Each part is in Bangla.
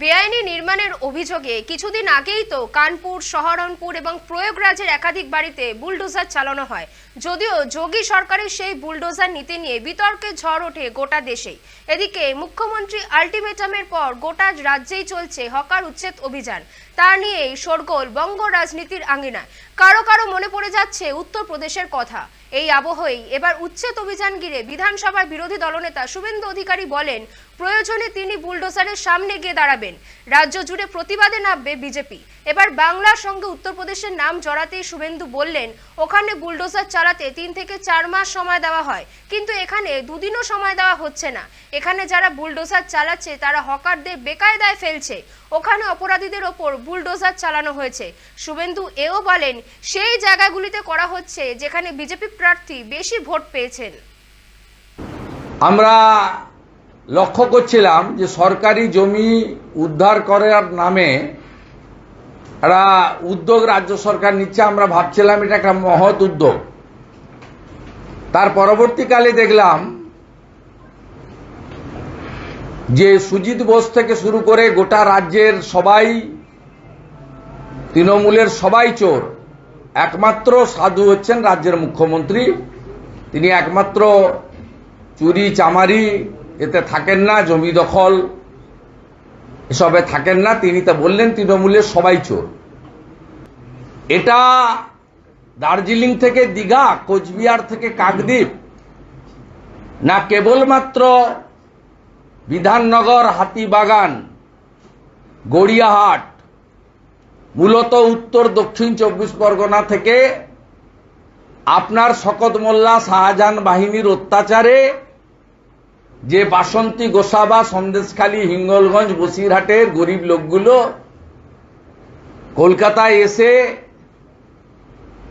বেআইনি নির্মাণের অভিযোগে কিছুদিন আগেই তো কানপুর শহরনপুর এবং প্রয়োগরাজের একাধিক বাড়িতে বুলডোজার চালানো হয়। যদিও যোগী সরকারের সেই বুলডোজার নীতি নিয়ে বিতর্কে ঝড় ওঠে গোটা দেশেই। এদিকে মুখ্যমন্ত্রী আলটিমেটামের পর গোটা রাজ্যেই চলছে হকার উচ্ছেদ অভিযান। তা নিয়েই শোরগোল বঙ্গ রাজনীতির আঙ্গিনায় কারও কারও মনে পড়ে যাচ্ছে উত্তরপ্রদেশের কথা। এই আবহেই এবার উচ্ছেদ অভিযান ঘিরে বিধানসভার বিরোধী দলনেতা শুভেন্দু অধিকারী বলেন, প্রয়োজনে তিনি বুলডোজারের সামনে গিয়ে দাঁড়াবেন। রাজ্য জুড়ে প্রতিবাদে নামবে বিজেপি। এবার বাংলার সঙ্গে উত্তরপ্রদেশের নাম জড়াতেই শুভেন্দু বললেন, ওখানে বুলডোজার চালাতে তিন থেকে চার মাস সময় দেওয়া হয়। কিন্তু এখানে দুদিনও সময় দেওয়া হচ্ছে না। এখানে যারা বুলডোজার চালাচ্ছে, তারা হকারদের বেকায়দায় ফেলছে। ওখানে অপরাধীদের ওপর বুলডোজার চালানো হয়েছে। শুভেন্দু এও বলেন, সেই জায়গাগুলিতে করা হচ্ছে যেখানে বিজেপি প্রার্থী বেশি ভোট পেয়েছেন। আমরা লক্ষ্য করছিলাম যে সরকারি জমি উদ্ধার করার নামে একটা উদ্যোগ রাজ্য সরকার নিচ্ছে, আমরা ভাবছিলাম এটা একটা মহৎ উদ্যোগ। তার পরবর্তীকালে দেখলাম যে সুজিত বোস থেকে শুরু করে গোটা রাজ্যের সবাই, তৃণমূলের সবাই চোর। একমাত্র সাধু হচ্ছেন রাজ্যের মুখ্যমন্ত্রী। তিনি একমাত্র চুরি, চামারি, এতে থাকেন না, জমি দখল, এসবে থাকেন না। তিনি তা বললেন, তৃণমূলের সবাই চোর। এটা দার্জিলিং থেকে দীঘা, কোচবিহার থেকে কাকদ্বীপ, না কেবলমাত্র বিধাননগর হাতিবাগান, গড়িয়াহাট, মূলত উত্তর দক্ষিণ চব্বিশ পরগনা থেকে আপনার শকত মোল্লা শাহজাহান বাহিনীর অত্যাচারে যে বাসন্তী গোসাবা সন্দেশখালী হিঙ্গলগঞ্জ বসিরহাটের গরিব লোকগুলো কলকাতায় এসে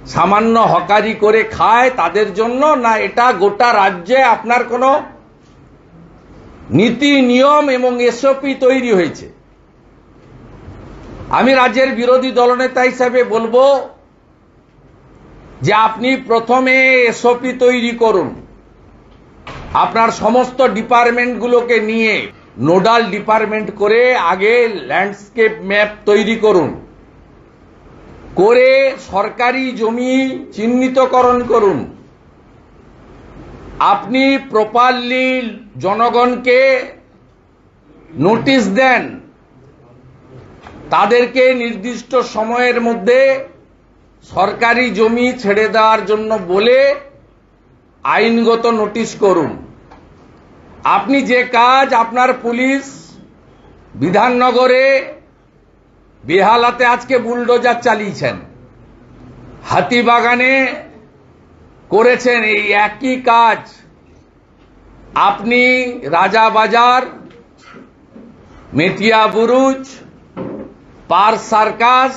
সামান্য হকারি করে খায়, তাদের জন্য না এটা গোটা রাজ্যে আপনার কোনো নীতি, নিয়ম এবং এসওপি তৈরি হয়েছে। আমি রাজ্যের বিরোধী দলনেতা হিসাবে বলব যে আপনি প্রথমে এসওপি তৈরি করুন। আপনার সমস্ত ডিপার্টমেন্টগুলোকে নিয়ে নোডাল ডিপার্টমেন্ট করে আগে ল্যান্ডস্কেপ ম্যাপ তৈরি করুন। করে সরকারি জমি চিহ্নিতকরণ করুন। আপনি প্রপারলি জনগণকে নোটিশ দেন। তাদেরকে নির্দিষ্ট সময়ের মধ্যে সরকারি জমি ছেড়ে দেওয়ার জন্য বলে আইনগত নোটিশ করুন। আপনি যে কাজ আপনার পুলিশ বিধাননগরে বেহালাতে আজকে বুলডোজার চালিয়েছেন। হাতিবাগানে করেছেন এই একই কাজ। আপনি রাজাবাজার মেটিয়া বুরুজ, পার সার্কাস,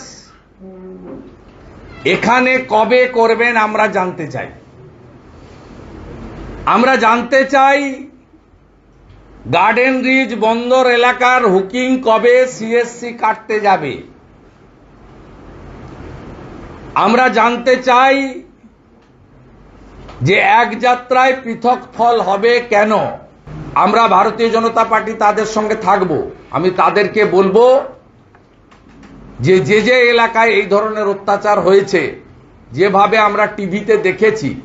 এখানে কবে করবেন আমরা জানতে চাই। আমরা জানতে চাই গার্ডেন রিজ বন্দর এলাকার হুকিং কবে সিএসসি কাটতে যাবে। আমরা জানতে চাই যে এক যাত্রায় পৃথক ফল হবে কেন? আমরা ভারতীয় জনতা পার্টি তাদের সঙ্গে থাকব। আমি তাদেরকে বলব যে যে যে এলাকায় এই ধরনের অত্যাচার হয়েছে, যেভাবে আমরা টিভিতে দেখেছি,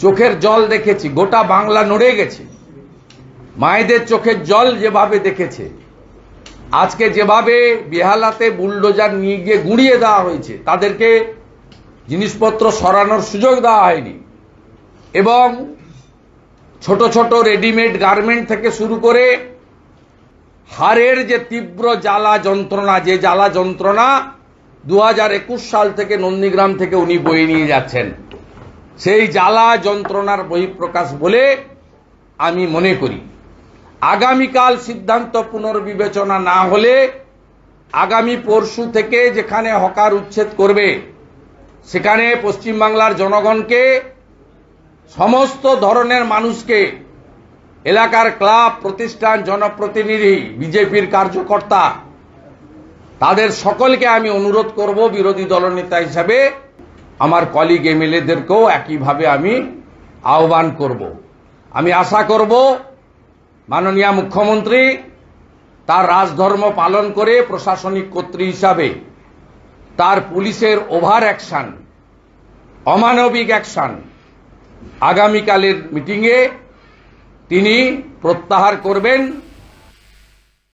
চোখের জল দেখেছি, গোটা বাংলা নড়ে গেছে, মায়েদের চোখের জল যেভাবে দেখেছে, আজকে যেভাবে বেহালাতে বুলডোজার নিয়ে গিয়ে গুঁড়িয়ে দেওয়া হয়েছে, তাদেরকে জিনিসপত্র সরানোর সুযোগ দেওয়া হয়নি। এবং ছোট ছোট রেডিমেড গার্মেন্ট থেকে শুরু করে হাড়ের যে তীব্র জ্বালা যন্ত্রণা, যে জ্বালা যন্ত্রণা দু হাজার একুশ সাল থেকে নন্দীগ্রাম থেকে উনি বয়ে নিয়ে যাচ্ছেন। সেই জ্বালা যন্ত্রণার বহিঃপ্রকাশ বলে আমি মনে করি। আগামীকাল সিদ্ধান্ত পুনর্বিবেচনা না হলে আগামী পরশু থেকে যেখানে হকার উচ্ছেদ করবে, সেখানে পশ্চিমবাংলার জনগণকে সমস্ত ধরনের মানুষকে এলাকার ক্লাব, প্রতিষ্ঠান, জনপ্রতিনিধি, বিজেপির কার্যকর্তা, তাদের সকলকে আমি অনুরোধ করব বিরোধী দলনেতা হিসাবে আমার কলিগ এমএলএদেরকেও একইভাবে আমি আহ্বান করব। আমি আশা করব মাননীয় মুখ্যমন্ত্রী তার রাজধর্ম পালন করে প্রশাসনিক কর্তৃ হিসাবে তার পুলিশের ওভার অ্যাকশন, অমানবিক অ্যাকশন আগামীকালের মিটিংয়ে তিনি প্রত্যাহার করবেন।